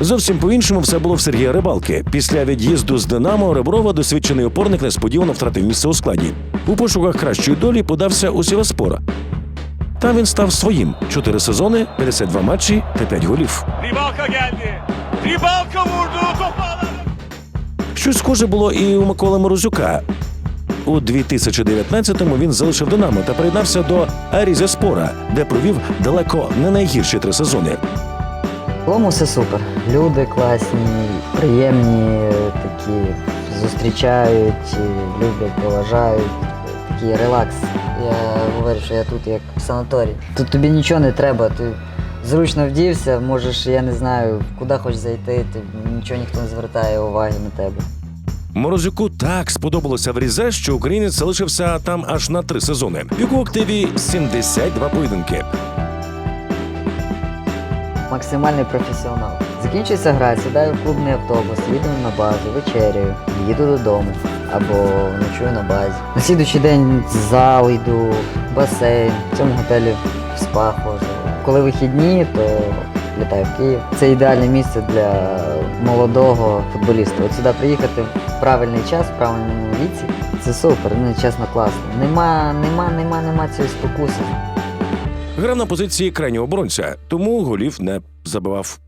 Зовсім по-іншому все було в Сергія Рибалки. Після від'їзду з Динамо Реброва досвідчений опорник несподівано втратив місце у складі. У пошуках кращої долі подався у Сіваспора. Там він став своїм: чотири сезони, 52 матчі та 5 голів. Ribalka geldi. Ribalka vurdu. Topu. Щось схоже було і у Миколи Морозюка. У 2019-му він залишив Динамо та приєднався до Арізяспора, де провів далеко не найгірші три сезони. В цілому все супер. Люди класні, приємні, такі зустрічають, люблять, поважають. Такий релакс. Я говорю, що я тут як в санаторії. Тут тобі нічого не треба, ти зручно вдівся, можеш, я не знаю, куди хочеш зайти, ти, нічого ніхто не звертає уваги на тебе. Морозюку так сподобалося в Різе, що українець залишився там аж на три сезони. В його активі 72 поєдинки. Максимальний професіонал. Закінчується гра, сідаю в клубний автобус, їду на базу, вечеряю, їду додому або ночую на базі. На слідуючий день в зал йду, басейн, в цьому готелі в спа ходжу. Коли вихідні, то літаю в Київ. Це ідеальне місце для молодого футболіста. От сюди приїхати в правильний час, в правильному віці. Це супер, ну чесно класно. Нема, нема, нема, нема цієї спокуси. Грав на позиції крайнього оборонця, тому голів не забивав.